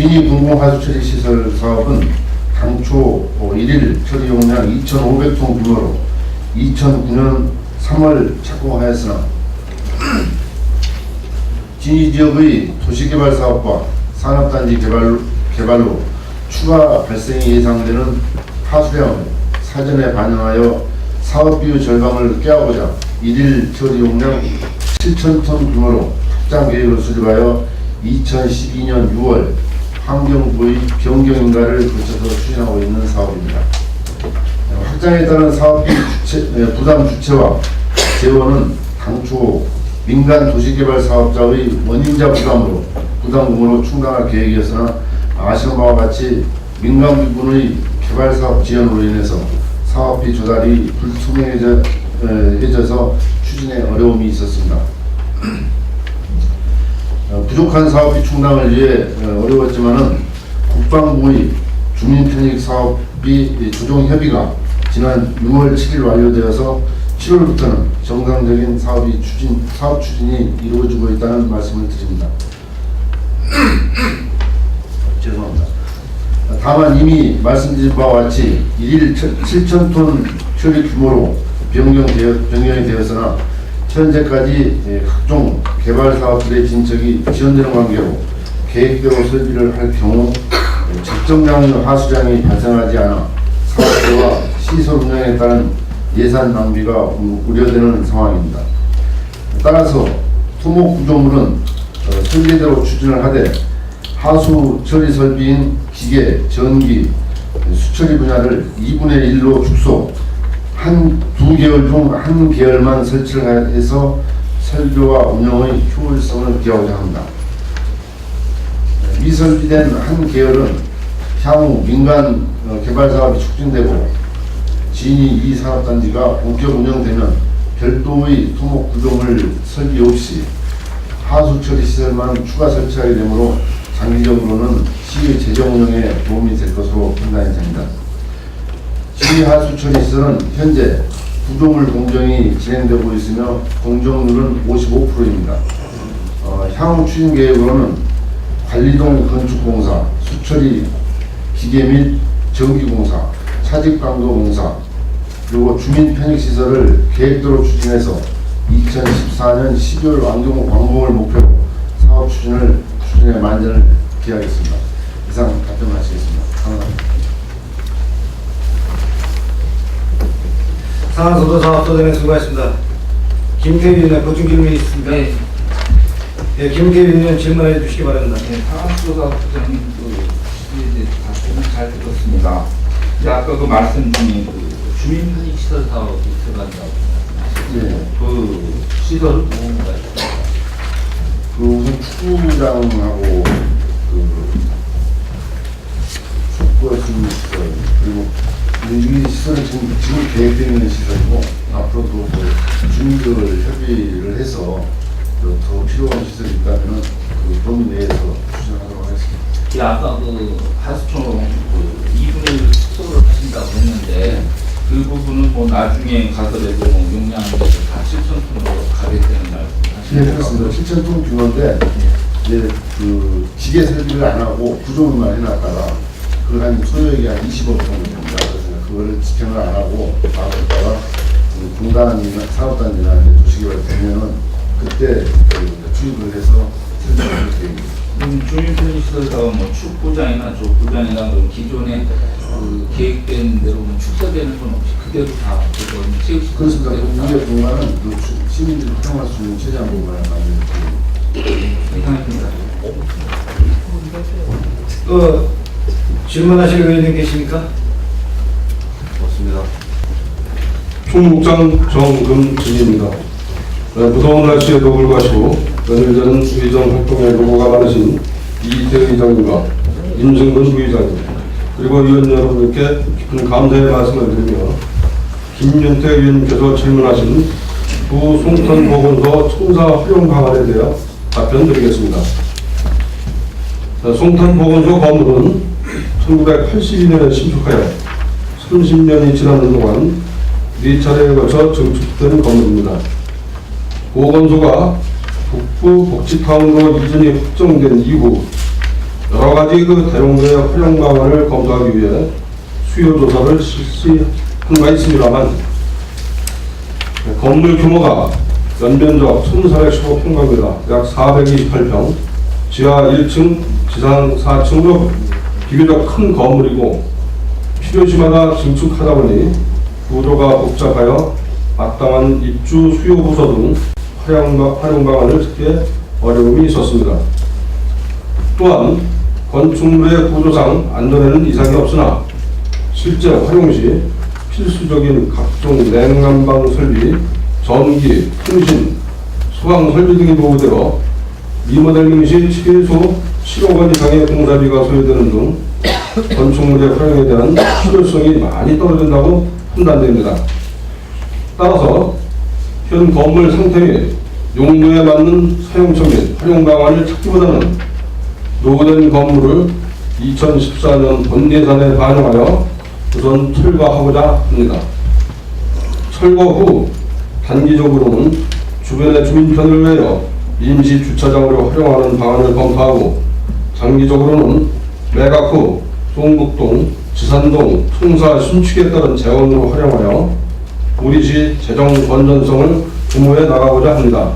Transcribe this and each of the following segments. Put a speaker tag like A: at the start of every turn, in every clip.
A: 진이 공공하수처리 시설 사업은 당초 1일 처리 용량 2,500톤 규모로 2009년 3월 착공하였으나 진이 지역의 도시개발 사업과 산업단지 개발, 개발로 추가 발생이 예상되는 하수량을 사전에 반영하여 사업비의 절감을 깨하고자 1일 처리 용량 7,000톤 규모로 확장 계획을 수립하여 2012년 6월 환경부의 변경인가를 거쳐서 추진하고 있는 사업입니다. 확장에 따른 사업비 주체, 예, 부담 주체와 재원은 당초 민간 도시개발 사업자의 원인자 부담으로 부담금으로 충당할 계획이었으나 아시는 바와 같이 민간 부분의 개발 사업 지연으로 인해서 사업비 조달이 불투명해져 에, 해져서 추진에 어려움이 있었습니다. 어, 부족한 사업비 충당을 위해 어, 어려웠지만은 국방부의 주민 편익 사업비 조정 협의가 지난 6월 7일 완료되어서 7월부터는 정상적인 사업이 추진 사업 추진이 이루어지고 있다는 말씀을 드립니다. 죄송합니다. 다만 이미 말씀드린 바와 같이 1일 7,000톤 처리 규모로 변경되어, 변경이 되었으나 현재까지 예, 각종 개발 사업들의 진척이 지연되는 관계로 계획대로 설비를 할 경우 예, 적정량의 하수량이 발생하지 않아 사업자와 시설 운영에 따른 예산 낭비가 우- 우려되는 상황입니다. 따라서 토목 구조물은 어, 설계대로 추진을 하되 하수 처리 설비인 기계, 전기, 수처리 분야를 2분의 1로 축소, 한두 계열 중한 계열만 설치를 해서 설교와 운영의 효율성을 기하고자 합니다. 미설비된 한 계열은 향후 민간 어, 개발 사업이 촉진되고 진이 이 산업단지가 본격 운영되면 별도의 토목 구조물 설비 없이 하수 처리 시설만 추가 설치하게 되므로 장기적으로는 시의 재정 운영에 도움이 될 것으로 판단이 됩니다. 시 하수 처리 시설은 현재 구조물 공정이 진행되고 있으며 공정률은 55%입니다. 어, 향후 추진 계획으로는 관리동 건축공사, 수처리 기계 및 전기공사, 차직강도 공사, 그리고 주민 편익시설을 계획대로 추진해서 2014년 12월 완공 완공을 목표로 사업 추진을 추진에 만전을 기하겠습니다. 이상 답변 마치겠습니다.
B: 상한소도 사업소장님 수고하셨습니다. 의원의 보충 질문이 있습니까?
C: 네,
B: 예, 의원 질문해 주시기 바랍니다.
C: 네, 상한수사 부장님 그 시리즈 답변을 잘 들었습니다. 근데 아까 그 말씀 중에 그 주민편익 시설 사업이 들어간다고 말씀하셨죠.
A: 예.
C: 그 시설은 있습니까?
A: 그 우선 축구장하고 그 축구할 수 있는 시설 그리고 이 시설은 지금 지금 계획되어 있는 시설이고 앞으로도 그 주민들을 협의를 해서 그더 필요한 시설이 있다면 그 범위 내에서 추진하도록 하겠습니다.
C: 이 아까 그 하수처럼 그 2분의 1 축소를 하신다고 했는데 그 부분은 뭐 나중에 가더라도 뭐 용량에서 다 7천 톤으로 가겠다는 말씀
A: 네,
C: 하시는
A: 그렇습니다.
C: 거죠?
A: 7천 톤 규모인데 이제 그 기계 설비를 안 하고 구조물만 해놨다가 그걸 한 소요액이 한 20억 정도 됩니다. 그거를 집행을 안 하고 그 공단이나 이제 도시개발 되면은 그때 그 투입을 해서 설치하는 계획입니다.
C: 음, 주민 편의시설 사업 뭐 축구장이나 족구장이나 그런 기존에 그 계획된 대로 뭐 축소되는 건 없이 그대로 다 그거 체육시설
A: 그렇습니다.
C: 그다
A: 무게 공간은 그 주- 시민들이 활용할 수 있는 최대한 공간을 만들고
C: 이상입니다.
B: 또 질문하실 의원님 계십니까?
A: 맞습니다.
D: 총무장 정금진입니다. 네, 무더운 날씨에도 불구하고 며칠 전 의정 활동에 노고가 많으신 이태 의장님과 임승근 부의장님 그리고 위원 여러분께 깊은 감사의 말씀을 드리며 김윤태 의원님께서 질문하신 부 송탄보건소 청사 활용 방안에 대해 답변 드리겠습니다. 자, 송탄 보건소 건물은 1982년에 신축하여 30년이 지나는 동안 네 차례에 걸쳐 증축된 건물입니다. 보건소가 북부 복지타운으로 이전이 확정된 이후 여러 가지 그 대롱도의 활용 방안을 검토하기 위해 수요 조사를 실시한 바 있습니다만 건물 규모가 연면적 1,415평방미터, 약 428평, 지하 1층, 지상 4층으로 비교적 큰 건물이고 필요시마다 증축하다 보니 구조가 복잡하여 마땅한 입주 수요 부서 등 활용, 활용 방안을 찾기에 어려움이 있었습니다. 또한 건축물의 구조상 안전에는 이상이 없으나 실제 활용 시 필수적인 각종 냉난방 설비, 전기, 통신, 소방 설비 등이 보호되어 리모델링 시 최소 7억 원 이상의 공사비가 소요되는 등 건축물의 활용에 대한 필요성이 많이 떨어진다고 판단됩니다. 따라서 현 건물 상태 및 용도에 맞는 사용처 및 활용 방안을 찾기보다는 노후된 건물을 2014년 본 예산에 반영하여 우선 철거하고자 합니다. 철거 후 단기적으로는 주변의 주민편을 위하여 임시 주차장으로 활용하는 방안을 검토하고 장기적으로는 매각 후 송북동, 지산동, 총사 신축에 따른 재원으로 활용하여 우리 시 재정 건전성을 도모해 나가고자 합니다.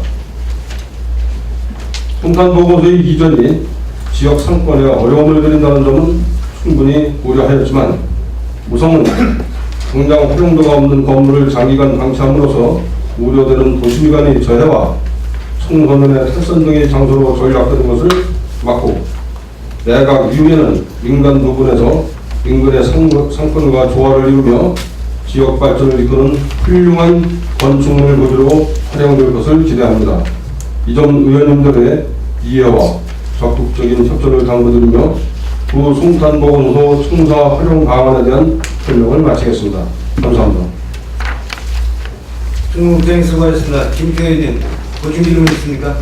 D: 송탄보고서의 이전이 지역 상권에 어려움을 드린다는 점은 충분히 고려하였지만 우선은 당장 활용도가 없는 건물을 장기간 방치함으로써 우려되는 도시미관의 저해와 청소년의 탈선 등의 장소로 전락되는 것을 막고 내각 이후에는 민간 부분에서 인근의 상, 상권과 조화를 이루며 지역 발전을 이끄는 훌륭한 건축물 모델로 활용될 것을 기대합니다. 이 점 의원님들의 이해와 적극적인 협조를 당부드리며 구 송탄보건소 청사 활용 방안에 대한 설명을 마치겠습니다. 감사합니다.
B: 중국장님 수고하셨습니다. 김태현 의원님, 보충 질문 있습니까?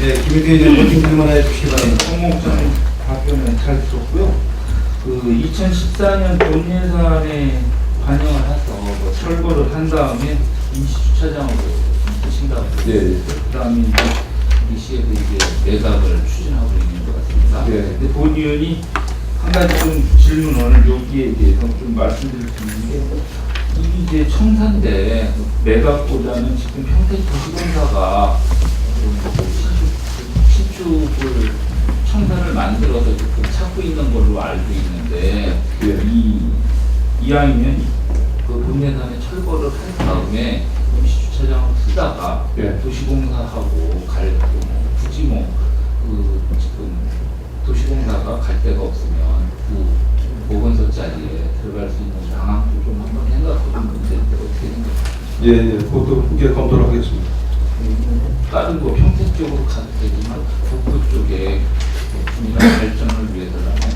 B: 네, 김태현 의원님 보충 질문 해주시기 바랍니다.
C: 홍목장 답변을 잘 들었고요. 그 2014년 본 예산에 반영을 해서 뭐 철거를 한 다음에 임시 주차장으로 쓰신다고.
D: 예, 예.
C: 그다음에 이제 우리 시에도 이게 매각을 추진하고 있는 것 같습니다.
D: 예.
C: 근데 본 의원이 한 가지 좀 질문을 여기에 대해서 좀 말씀드릴 수 있는 게 이게 이제 청사인데 매각보다는 지금 평택 도시공사가 좀 신축, 신축을 청사를 만들어서 지금 찾고 있는 걸로 알고 있는데
D: 예.
C: 이 이왕이면 그 본예산에 철거를 한 다음에 임시 주차장을 쓰다가
D: 예.
C: 도시공사하고 갈 뭐, 굳이 뭐 그 지금 도시공사가 갈 데가 없으면 그 보건소 자리에 들어갈 수 있는 방안도 좀 한번 생각해보는데 어떻게 생각하세요?
D: 예, 예. 그것도 함께 검토를 하겠습니다.
C: 다른 거 평택 쪽으로 가도 되지만 북부 쪽에 국민의 발전을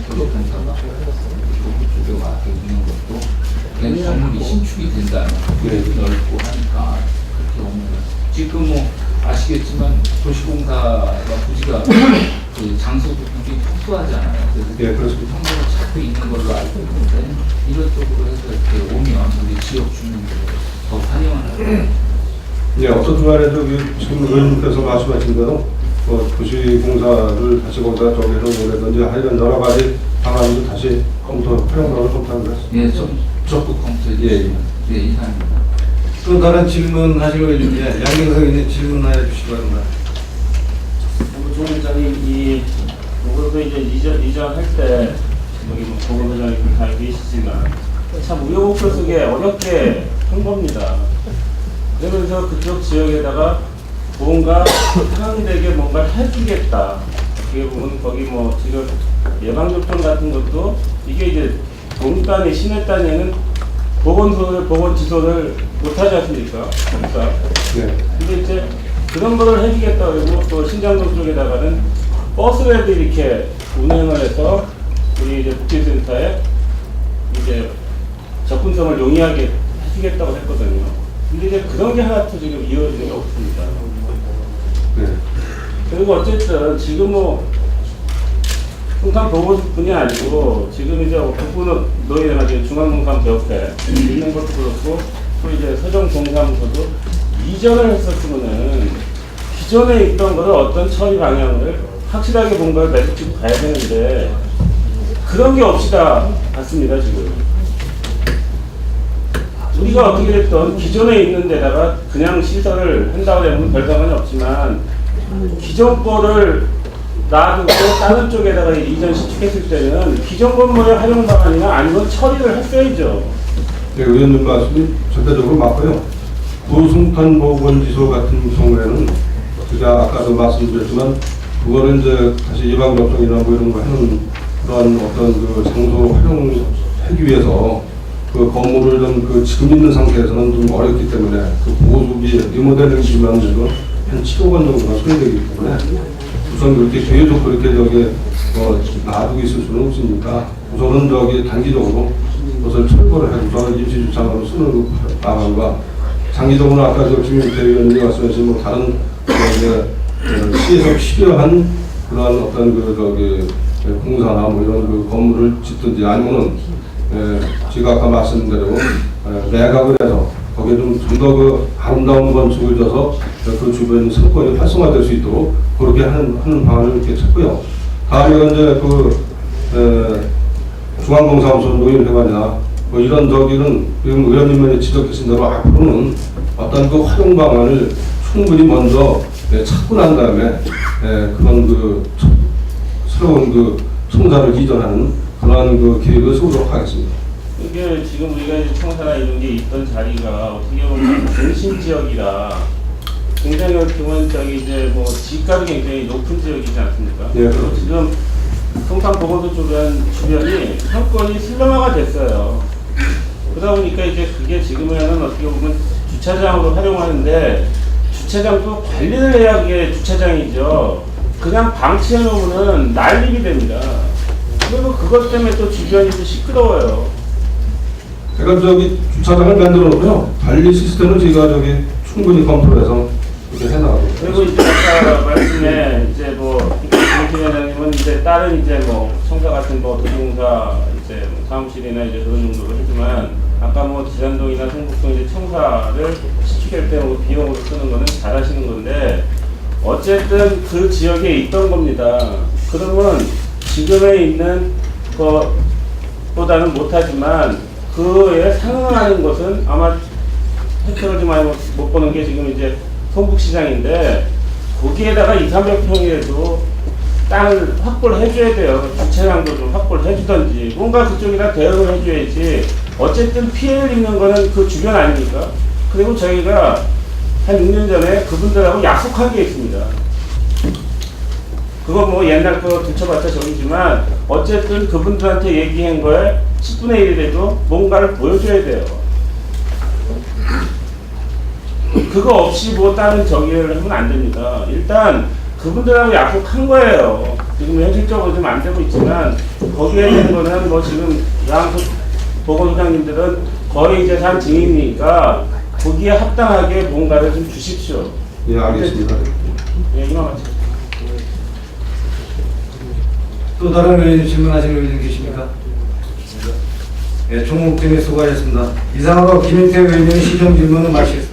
C: 도시공사가 북부 쪽에 와서 있는 것도 건물이 신축이 된다면
D: 네.
C: 넓고 하니까 그렇게 오면 지금 뭐 아시겠지만 도시공사가 부지가 그 장소도 굉장히 특수하잖아요. 그래서
D: 예, 그렇습니다.
C: 성공을 찾고 있는 걸로 알고 있는데 이런 쪽으로 해서 이렇게 오면 우리 지역 주민들을 더 환영을 하고
D: 예, 어떤 중간에 저기 지금 의원님께서 말씀하신 대로 뭐 도시공사를 다시 거기다 저기로 보내든지 하여간 여러 가지 방안도 다시 검토, 활용 방안을 검토하기로 했습니다.
C: 예, 좀 적극 검토해
D: 예, 예.
C: 예, 이상입니다.
B: 또 다른 질문 하실 의원님, 예, 양경석 의원님 질문해 주시기 바랍니다.
E: 조원장님 이 요것도 이제 이전 이전할 때 여기 뭐 보건소장님 다 계시지만 참 우여곡절 속에 어렵게 한 겁니다. 그러면서 그쪽 지역에다가 뭔가 상황되게 뭔가를 해주겠다. 어떻게 보면 거기 뭐 지금 예방접종 같은 것도 이게 이제 본단위 시내 단위에는 보건소를 보건지소를 못하지 않습니까? 그러니까
D: 예.
E: 근데 이제 그런 거를 해주겠다 그리고 또 신장동 쪽에다가는 버스라도 이렇게 운행을 해서 우리 이제 복지센터에 이제 접근성을 용이하게 해주겠다고 했거든요. 근데 이제 그런 게 하나도 지금 이루어지는 게 없습니다.
D: 예.
E: 그리고 어쨌든 지금 뭐 풍산 보건뿐이 아니고 지금 이제 지금 중앙농담 옆에 있는 것도 그렇고 또 이제 서정동사무소도 이전을 했었으면은 기존에 있던 거를 어떤 처리 방향을
C: 확실하게 뭔가를 매듭지고 가야 되는데 그런 게 없이 다 갔습니다 지금. 우리가 어떻게 됐던 기존에 있는 데다가 그냥 시설을 한다고 하면 별 상관이 없지만 기존 거를 놔두고 다른 쪽에다가 이전 시축했을 때는 기존 건물의 활용 방안이나 아니면 처리를 했어야죠.
D: 네, 의원님 말씀이 절대적으로 맞고요. 고승탄 보건지소 같은 경우에는 제가 아까도 말씀드렸지만 그거는 이제 다시 예방접종이나 뭐 이런 거 하는 그런 어떤 그 장소로 활용하기 위해서 그 건물을 좀 그 지금 있는 상태에서는 좀 어렵기 때문에 그 보수비 리모델링 비만 해도 한 7억 원 정도가 소요되기 때문에 우선 그렇게 계속 그렇게 저기 어, 놔두고 있을 수는 없으니까 우선은 저기 단기적으로 그것을 철거를 해서 임시 주차장으로 쓰는 그 방안과 장기적으로 아까 저 김용태 의원님이 말씀하신 뭐 다른 그 이제 어, 시에서 필요한 그러한 어떤 그 저기 공사나 뭐 이런 그 건물을 짓든지 아니면은 에, 제가 아까 말씀드린 대로 에, 매각을 해서 거기에 좀더그 아름다운 건축을 져서 그 주변 상권이 활성화될 수 있도록 그렇게 하는, 하는 방안을 이렇게 찾고요. 다음에 이제 그 에, 중앙공사무소 노인회관이나 뭐 이런 저기는 지금 의원님이 지적하신 대로 앞으로는 어떤 그 활용 방안을 충분히 먼저 예, 찾고 난 다음에 예, 그런 그 첫- 새로운 그 청사를 이전하는 그러한 그 계획을 세우도록 하겠습니다.
C: 이게 지금 우리가 이제 청사나 이런 게 있던 자리가 어떻게 보면 중심 지역이라 굉장히 어떻게 보면 저기 이제 뭐 지가도 굉장히 높은 지역이지 않습니까?
D: 예,
C: 그리고. 지금 성산 보건소 주변 주변이 상권이 슬럼화가 됐어요. 그러다 보니까 이제 그게 지금에는 어떻게 보면 주차장으로 활용하는데 주차장도 관리를 해야 그게 주차장이죠. 그냥 방치해 놓으면 난립이 됩니다. 그것 때문에 또 주변이 또 시끄러워요.
D: 제가 저기 주차장을 만들어 놓고요. 관리 시스템을 제가 저기 충분히 검토해서 이렇게 해나가고.
C: 그리고 이제 아까 말씀에 이제 뭐 김태 회장님은 이제 다른 이제 뭐 청사 같은 거 도시공사 이제 뭐 사무실이나 이제 그런 정도로 하지만 아까 뭐 지산동이나 성북동 이제 청사를 시축할 때 뭐 비용으로 쓰는 거는 잘하시는 건데 어쨌든 그 지역에 있던 겁니다. 그러면 지금에 있는 것보다는 못하지만 그에 상응하는 것은 아마 혜택을 좀 많이 못- 못 보는 게 지금 이제 성북시장인데 거기에다가 2, 300평이라도 땅을 확보를 해줘야 돼요. 주차장도 좀 확보를 해주던지 뭔가 그쪽이다 대응을 해줘야지 어쨌든 피해를 입는 거는 그 주변 아닙니까? 그리고 저희가 한 6년 전에 그분들하고 약속한 게 있습니다. 그거 뭐 옛날 거 들춰봤자 저기지만 어쨌든 그분들한테 얘기한 거에 10분의 1이라도 뭔가를 보여줘야 돼요. 그거 없이 뭐 다른 저기를 하면 안 됩니다. 일단 그분들하고 약속한 거예요. 지금 현실적으로 좀 안 되고 있지만 거기에 대한 거는 뭐 지금 양수 보건소장님들은 거의 이제 산 증인이니까 거기에 합당하게 뭔가를 좀 주십시오.
D: 예, 알겠습니다.
C: 예, 이만 마치
B: 또 다른 의원님 질문하시는 의원님 계십니까? 예, 총목팀이 수고하셨습니다. 이상으로 김인태 의원님의 시정 질문은 마치겠습니다.